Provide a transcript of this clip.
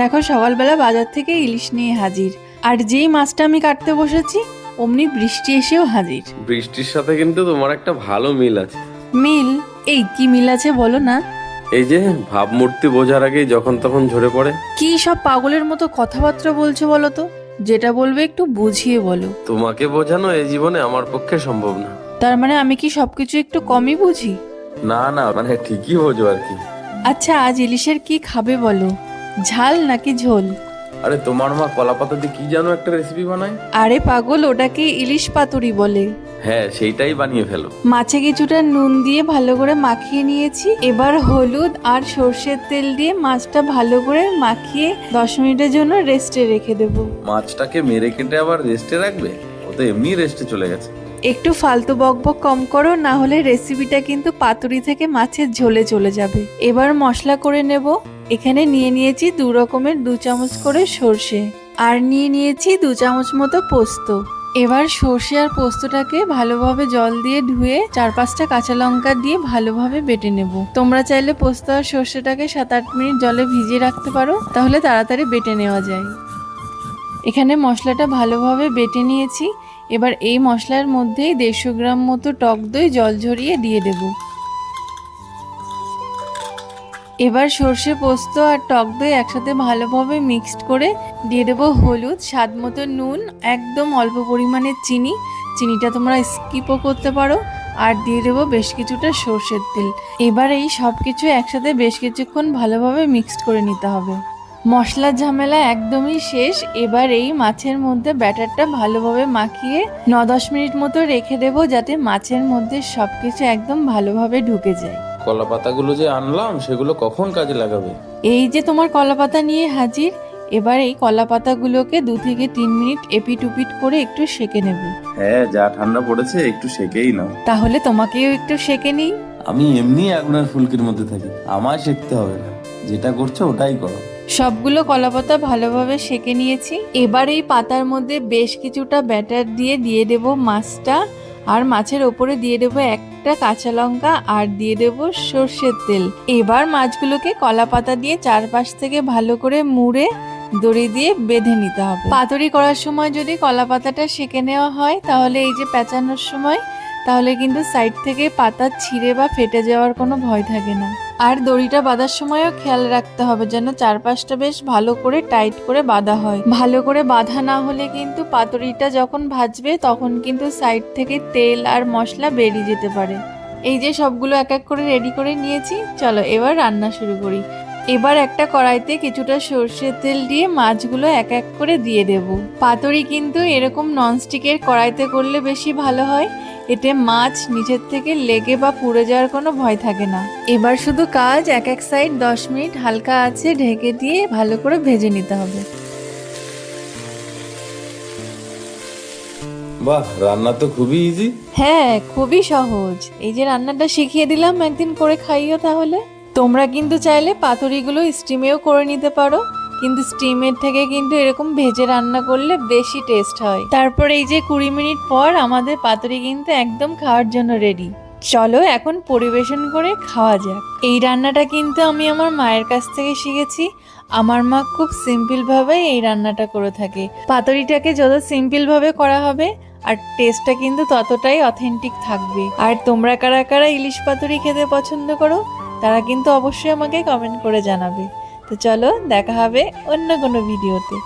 দেখো সকালবেলা বাজার থেকে ইলিশ নিয়ে হাজির। আর যেই মাছটা আমি কাটতে বসেছি অমনি বৃষ্টি এসেও হাজির। বৃষ্টির সাথে কিন্তু তোমার একটা ভালো মিল আছে। মিল? এই কি মিল আছে বলো না। এই যে ভাবমূর্তি বোঝার আগেই যখন তখন ঝরে পড়ে। কি সব পাগলের মতো কথাবার্তা বলছো বলো তো? যেটা বলবে একটু বুঝিয়ে বলো। তোমাকে বোঝানো এই জীবনে আমার পক্ষে সম্ভব না। তার মানে আমি কি সবকিছু একটু কমই বুঝি? না না মানে ঠিকই বোঝো আর কি। আচ্ছা আজ ইলিশের কি খাবে বলো? ঝাল নাকি ঝোল? আরে তোমার মা কলা পাতা দিয়ে কি জানো একটা রেসিপি বানায়? আরে পাগল ওটাকে ইলিশ পাতুরি বলে। হ্যাঁ সেইটাই বানিয়ে ফেলো। মাছে কিছুটা নুন দিয়ে ভালো করে মাখিয়ে নিয়েছি। এবার হলুদ আর সর্ষের তেল দিয়ে মাছটা ভালো করে মাখিয়ে দশ মিনিটের জন্য রেস্টে রেখে দেব। মাছটাকে মেরে কেটে আবার রেস্টে রাখবে? ও তো এমনি রেস্টে চলে গেছে। একটু ফালতু বকবক কম করো না হলে রেসিপিটা কিন্তু পাতুরি থেকে মাছের ঝোলে চলে যাবে। এবার মশলা করে নেব। এখানে নিয়ে নিয়েছি দু রকমের দু চামচ করে সর্ষে আর নিয়ে নিয়েছি দু চামচ মতো পোস্ত। এবার সর্ষে আর পোস্তটাকে ভালোভাবে জল দিয়ে ধুয়ে চার পাঁচটা কাঁচা লঙ্কা দিয়ে ভালোভাবে বেটে নেব। তোমরা চাইলে পোস্ত আর সর্ষেটাকে সাত আট মিনিট জলে ভিজিয়ে রাখতে পারো, তাহলে তাড়াতাড়ি বেটে নেওয়া যায়। এখানে মশলাটা ভালোভাবে বেটে নিয়েছি। এবার এই মশলার মধ্যেই দেড়শো গ্রাম মতো টক দই জল ঝরিয়ে দিয়ে দেব। এবার সর্ষে পোস্ত আর টক দই একসাথে ভালোভাবে মিক্সড করে দিয়ে দেবো হলুদ, স্বাদ মতো নুন, একদম অল্প পরিমাণে চিনি। চিনিটা তোমরা স্কিপও করতে পারো। আর দিয়ে দেবো বেশ কিছুটা সর্ষের তেল। এবার এই সব কিছু একসাথে বেশ কিছুক্ষণ ভালোভাবে মিক্সড করে নিতে হবে। মশলার ঝামেলা একদমই শেষ। এবার এই মাছের মধ্যে ব্যাটারটা ভালোভাবে মাখিয়ে ন দশ মিনিট মতো রেখে দেবো যাতে মাছের মধ্যে সব কিছু একদম ভালোভাবে ঢুকে যায়। কলা পাতাগুলো যে আনলাম সেগুলো কখন কাজে লাগাবে? এই যে তোমার কলা পাতা নিয়ে হাজির এবার এই কলা পাতাগুলোকে দু থেকে তিন মিনিট এপিট উপিট করে একটু সেকে নেব। হ্যাঁ যা ঠান্ডা পড়েছে একটু সেকেই নাও। তাহলে তোমাকেও একটু সেকে নিই। আমি এমনি আগুনের ফুলকির মধ্যে থাকি আমায় শিখতে হবে না। যেটা করছ ওটাই করো। সবগুলো কলাপাতা ভালোভাবে সেকে নিয়েছি। এবার এই পাতার মধ্যে বেশ কিছুটা ব্যাটার দিয়ে দিয়ে দেব মাছটা। আর মাছের ওপরে দিয়ে দেব একটা কাঁচা লঙ্কা আর দিয়ে দেব সর্ষের তেল। এবার মাছগুলোকে কলা পাতা দিয়ে চারপাশ থেকে ভালো করে মুড়ে দড়ি দিয়ে বেঁধে নিতে হবে। পাতুরি করার সময় যদি কলা পাতাটা সেঁকে নেওয়া হয়, তাহলে এই যে পেঁচানোর সময় তাহলে কিন্তু সাইড থেকে পাতা ছিঁড়ে বা ফেটে যাওয়ার কোনো ভয় থাকে না। আর দড়িটা বাঁধার সময়ও খেয়াল রাখতে হবে যেন চারপাশটা বেশ ভালো করে টাইট করে বাঁধা হয়। ভালো করে বাঁধা না হলে কিন্তু পাতুরিটা যখন ভাজবে তখন কিন্তু সাইড থেকে তেল আর মশলা বেরিয়ে যেতে পারে। এই যে সবগুলো এক এক করে রেডি করে নিয়েছি, চলো এবার রান্না শুরু করি। এবার একটা কড়াইতে কিছুটা সর্ষের তেল দিয়ে মাছগুলো এক এক করে দিয়ে দেব। পাতুরি কিন্তু এরকম ননস্টিকের কড়াইতে করলে বেশি ভালো হয়। এতে মাছ নিচের থেকে লেগে বা পুড়ে যাওয়ার কোনো ভয় থাকে না। এবার শুধু কাজ এক এক সাইড দশ মিনিট হালকা আছে ঢেকে দিয়ে ভালো করে ভেজে নিতে হবে। বাহ রান্না তো খুবই ইজি হ্যাঁ খুবই সহজ। এই যে রান্নাটা শিখিয়ে দিলাম একদিন করে খাইও তাহলে। তোমরা কিন্তু চাইলে পাতুরিগুলো স্টিমেও করে নিতে পারো। কিন্তু স্টিমের থেকে কিন্তু এরকম ভেজে রান্না করলে বেশি টেস্ট হয়। তারপর এই যে কুড়ি মিনিট পর আমাদের পাতুরি কিন্তু একদম খাওয়ার জন্য রেডি চলো এখন পরিবেশন করে খাওয়া যাক। এই রান্নাটা কিন্তু আমি আমার মায়ের কাছ থেকে শিখেছি। আমার মা খুব সিম্পলভাবে এই রান্নাটা করে থাকে। পাতুরিটাকে যত সিম্পলভাবে করা হবে, আর টেস্টটা কিন্তু ততটাই অথেন্টিক থাকবে। আর তোমরা কারা কারা ইলিশ পাতুরি খেতে পছন্দ করো, তারা কিন্তু অবশ্যই আমাকে কমেন্ট করে জানাবে। তো চলো দেখা হবে অন্য কোনো ভিডিওতে।